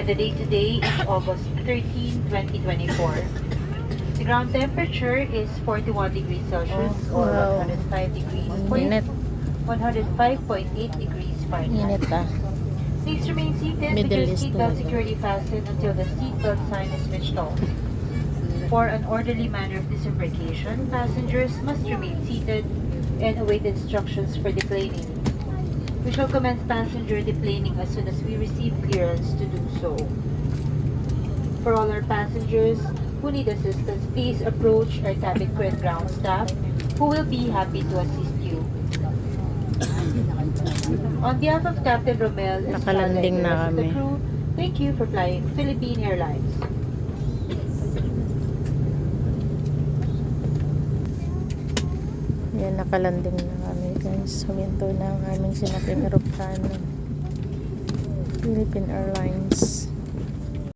and the date today is August 13, 2024. The ground temperature is 41 degrees Celsius Oh, or wow. 105 degrees Ang init. 105.8 degrees Fahrenheit. Init ah. Please remain seated with Middle your East seatbelt talaga. securely fastened until the seatbelt sign is switched off. For an orderly manner of disembarkation, passengers must remain seated and await instructions for deplaning. We shall commence passenger deplaning as soon as we receive clearance to do so. For all our passengers who need assistance, please approach our cabin crew and ground staff who will be happy to assist you. On behalf of Captain Romel Nakalanding and the na of the kami. crew, thank you for flying Philippine Airlines. Yan, nakalanding na kami guys. Huminto na ang aming sinaping aeroplano. Philippine Airlines.